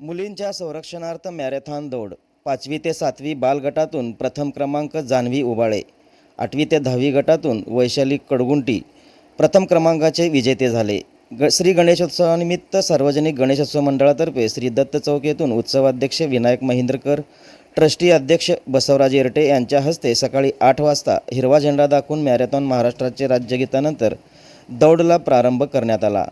मुलींच्या संरक्षणार्थ मॅरेथॉन दौड पाचवी ते सातवी बाल गटातून प्रथम क्रमांक जान्हवी उबाळे आठवी ते दहावी गटातून वैशाली कडगुंटी प्रथम क्रमांकाचे विजेते झाले. ग श्री गणेशोत्सवानिमित्त सार्वजनिक गणेशोत्सव मंडळातर्फे श्री दत्त चौक येथून उत्सवाध्यक्ष विनायक महिंद्रकर ट्रस्टी अध्यक्ष बसवराज येरटे यांच्या हस्ते सकाळी आठ वाजता हिरवा झेंडा दाखवून मॅरेथॉन महाराष्ट्राचे राज्यगीतानंतर दौडला प्रारंभ करण्यात आला.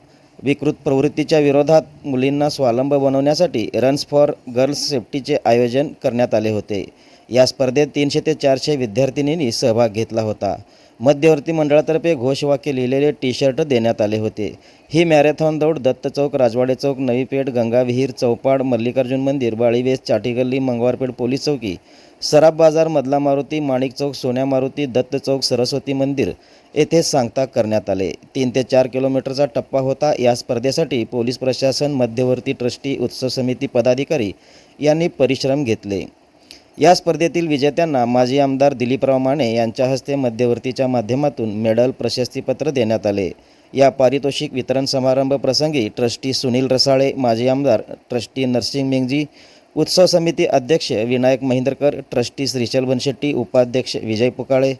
विकृत प्रवृत्तीच्या विरोधात मुलींना स्वावलंब बनवण्यासाठी रन्स फॉर गर्ल्स सेफ्टीचे आयोजन करण्यात आले होते. या स्पर्धेत तीनशे ते चारशे विद्यार्थिनींनी सहभाग घेतला होता. मध्यवर्ती मंडळातर्फे घोषवाक्य लिहिलेले टी शर्ट देण्यात आले होते. ही मॅरेथॉन दौड दत्त चौक राजवाडे चौक नवी पेठ गंगा विहीर चौपाड मल्लिकार्जुन मंदिर बाळीवेस चाटीगल्ली मंगवारपेठ पोलीस चौकी सराफ बाजार मधला मारुती माणिक चौक सोन्या मारुती दत्त चौक सरस्वती मंदिर येथे सांगता करण्यात आले. तीन ते चार किलोमीटरचा टप्पा होता. या स्पर्धेसाठी पोलीस प्रशासन मध्यवर्ती ट्रस्टी उत्सव समिती पदाधिकारी यांनी परिश्रम घेतले. या स्पर्धेतील विजेत्यांना माजी आमदार दिलीपराव माने यांच्या हस्ते मध्यवर्तीच्या माध्यमातून मेडल प्रशस्तीपत्र देण्यात आले. या पारितोषिक वितरण समारंभ प्रसंगी ट्रस्टी सुनील रसाळे माजी आमदार ट्रस्टी नरसिंग मेंगजी उत्सव समिती अध्यक्ष विनायक महिंद्रकर ट्रस्टी श्रीचल बनशेट्टी उपाध्यक्ष विजय पुकाळे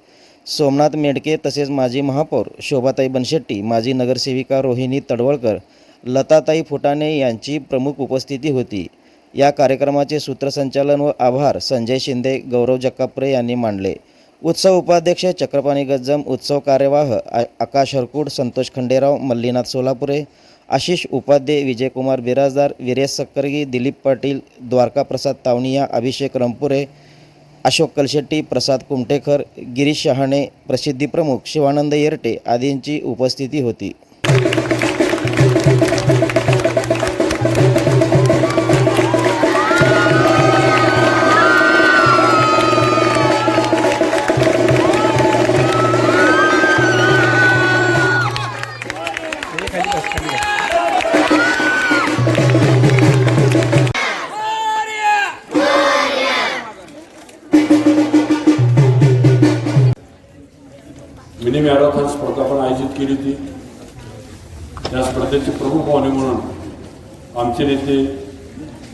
सोमनाथ मेडके तसेच माजी महापौर शोभाताई बनशेट्टी माजी नगरसेविका रोहिणी तडवळकर लताताई फुटाणे यांची प्रमुख उपस्थिती होती. या कार्यक्रमाचे सूत्रसंचालन व आभार संजय शिंदे गौरव जक्काप्रे यांनी मांडले. उत्सव उपाध्यक्ष चक्रपाणी गज्जम उत्सव कार्यवाह आ- आकाश हरकूड संतोष खंडेराव मल्लीनाथ सोलापुरे आशिष उपाध्ये विजयकुमार बिराजदार विरेश सक्करगी दिलीप पाटील द्वारका प्रसाद तावणिया अभिषेक रंपुरे अशोक कलशेट्टी प्रसाद कुमटेकर गिरीश शहाणे प्रसिद्धी प्रमुख शिवानंद येरटे आदींची उपस्थिती होती. मिनी मॅरेथॉन स्पर्धा पण आयोजित केली होती. या स्पर्धेचे प्रमुख पाहुणे म्हणून आमचे नेते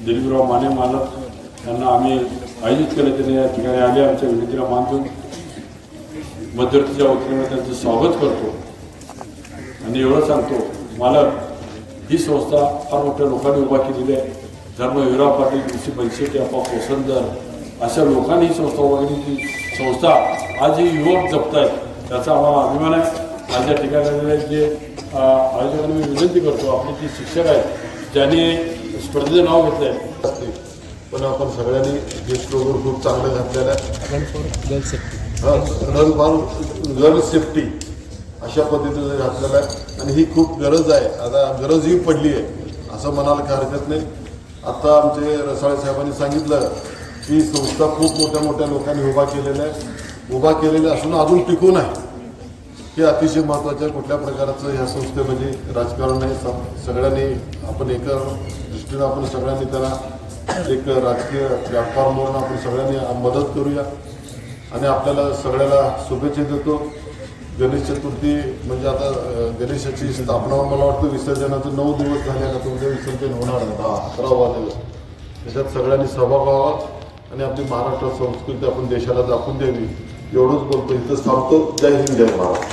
दिलीपराव माने मालक यांना आम्ही आयोजित केलं. त्याने या ठिकाणी आले आमच्या विनंतीला मान देऊन मध्यवर्तीच्या वतीने त्यांचं स्वागत करतो. आणि एवढं सांगतो मालक ही संस्था फार मोठ्या लोकांनी उभा केलेली आहे. धर्मवीरा पाटील ऋषी बनशेटी आपा कोसंदर अशा लोकांनी ही संस्था उभा केली ती संस्था आज ही युवक जपत आहेत त्याचा आम्हाला अभिमान आहे. आज या ठिकाणी जे आयोजकांना मी विनंती करतो आपले जे शिक्षक आहेत ज्यांनी स्पर्धेचं नाव घेतलं आहे असते पण आपण सगळ्यांनी हे स्लोगन खूप चांगलं घातलेलं आहे. रन फॉर गर्ल सेफ्टी अशा पद्धतीने घातलेलं आहे. आणि ही खूप गरज आहे. आता गरजही पडली आहे असं म्हणायला काही हरकत नाही. आता आमचे रसाळे साहेबांनी सांगितलं की संस्था खूप मोठ्या मोठ्या लोकांनी उभा केलेल्या आहे. उभा केलेलं असून अजून टिकून आहे. हे अतिशय महत्त्वाचं आहे कुठल्या प्रकारचं ह्या संस्थेमध्ये राजकारण आहे सम- सगळ्यांनी आपण एका दृष्टीनं आपण सगळ्यांनी त्याला एक राजकीय प्लॅटफॉर्म म्हणून आपण सगळ्यांनी मदत करूया आणि आपल्याला सगळ्याला शुभेच्छा देतो. गणेश चतुर्थी म्हणजे आता गणेशाची स्थापना मला वाटतं विसर्जनाचं नऊ दिवस झाले का तुमचं विसर्जन होणार आहे दहा अकरा दिवस त्याच्यात सगळ्यांनी सहभाग व्हावा आणि आपली महाराष्ट्र संस्कृती आपण देशाला दाखवून द्यावी. एवढंच बोलतो इथं थांबतो जय हिंद जय महाराष्ट्र